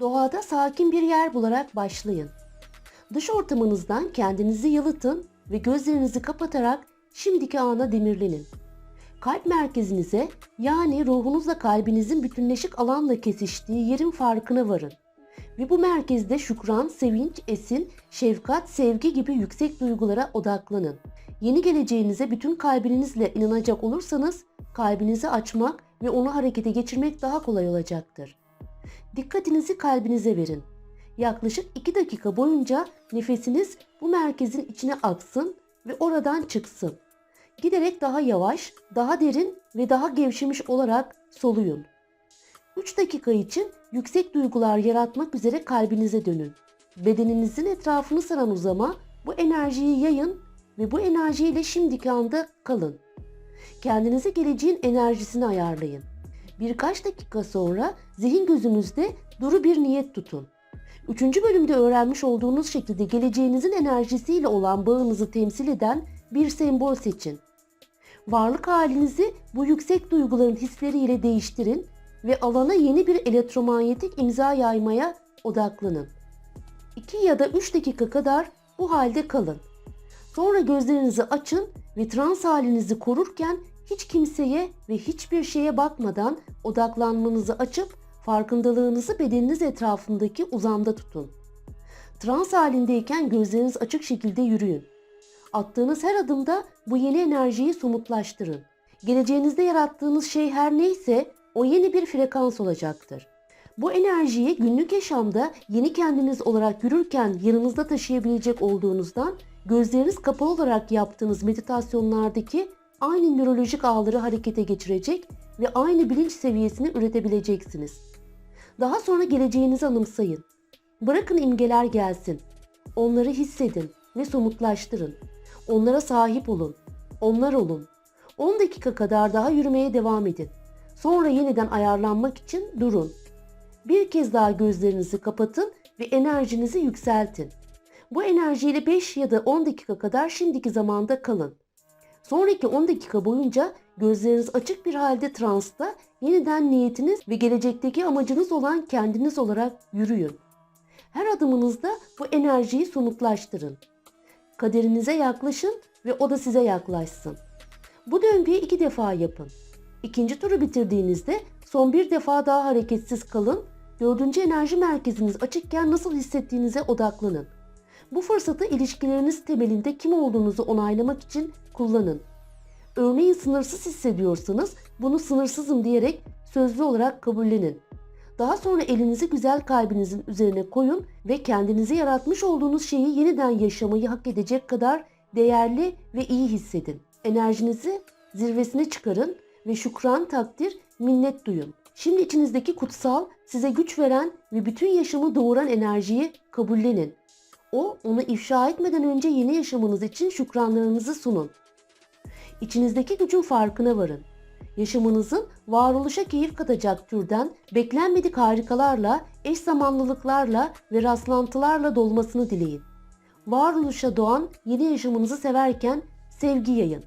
Doğada sakin bir yer bularak başlayın. Dış ortamınızdan kendinizi yalıtın ve gözlerinizi kapatarak şimdiki ana demirlenin. Kalp merkezinize yani ruhunuzla kalbinizin bütünleşik alanla kesiştiği yerin farkına varın. Ve bu merkezde şükran, sevinç, esin, şefkat, sevgi gibi yüksek duygulara odaklanın. Yeni geleceğinize bütün kalbinizle inanacak olursanız kalbinizi açmak ve onu harekete geçirmek daha kolay olacaktır. Dikkatinizi kalbinize verin. Yaklaşık 2 dakika boyunca nefesiniz bu merkezin içine aksın ve oradan çıksın. Giderek daha yavaş, daha derin ve daha gevşemiş olarak soluyun. 3 dakika için yüksek duygular yaratmak üzere kalbinize dönün. Bedeninizin etrafını saran uzama bu enerjiyi yayın ve bu enerjiyle şimdiki anda kalın. Kendinize geleceğin enerjisini ayarlayın. Birkaç dakika sonra zihin gözünüzde duru bir niyet tutun. Üçüncü bölümde öğrenmiş olduğunuz şekilde geleceğinizin enerjisiyle olan bağınızı temsil eden bir sembol seçin. Varlık halinizi bu yüksek duyguların hisleriyle değiştirin ve alana yeni bir elektromanyetik imza yaymaya odaklanın. 2 ya da 3 dakika kadar bu halde kalın. Sonra gözlerinizi açın ve trans halinizi korurken hiç kimseye ve hiçbir şeye bakmadan odaklanmanızı açıp farkındalığınızı bedeniniz etrafındaki uzamda tutun. Trans halindeyken gözleriniz açık şekilde yürüyün. Attığınız her adımda bu yeni enerjiyi somutlaştırın. Geleceğinizde yarattığınız şey her neyse o yeni bir frekans olacaktır. Bu enerjiyi günlük yaşamda yeni kendiniz olarak yürürken yanınızda taşıyabilecek olduğunuzdan gözleriniz kapalı olarak yaptığınız meditasyonlardaki aynı nörolojik ağları harekete geçirecek ve aynı bilinç seviyesini üretebileceksiniz. Daha sonra geleceğinizi anımsayın. Bırakın imgeler gelsin. Onları hissedin ve somutlaştırın. Onlara sahip olun. Onlar olun. 10 dakika kadar daha yürümeye devam edin. Sonra yeniden ayarlanmak için durun. Bir kez daha gözlerinizi kapatın ve enerjinizi yükseltin. Bu enerjiyle 5 ya da 10 dakika kadar şimdiki zamanda kalın. Sonraki 10 dakika boyunca gözleriniz açık bir halde transta yeniden niyetiniz ve gelecekteki amacınız olan kendiniz olarak yürüyün. Her adımınızda bu enerjiyi somutlaştırın. Kaderinize yaklaşın ve o da size yaklaşsın. Bu döngüyü iki defa yapın. İkinci turu bitirdiğinizde son bir defa daha hareketsiz kalın. Dördüncü enerji merkeziniz açıkken nasıl hissettiğinize odaklanın. Bu fırsatı ilişkileriniz temelinde kim olduğunuzu onaylamak için kullanın. Örneğin sınırsız hissediyorsanız bunu sınırsızım diyerek sözlü olarak kabullenin. Daha sonra elinizi güzel kalbinizin üzerine koyun ve kendinizi yaratmış olduğunuz şeyi yeniden yaşamayı hak edecek kadar değerli ve iyi hissedin. Enerjinizi zirvesine çıkarın ve şükran, takdir, minnet duyun. Şimdi içinizdeki kutsal, size güç veren ve bütün yaşamı doğuran enerjiyi kabullenin. O, onu ifşa etmeden önce yeni yaşamınız için şükranlarınızı sunun. İçinizdeki gücün farkına varın. Yaşamınızın varoluşa keyif katacak türden beklenmedik harikalarla, eş zamanlılıklarla ve rastlantılarla dolmasını dileyin. Varoluşa doğan yeni yaşamınızı severken sevgi yayın.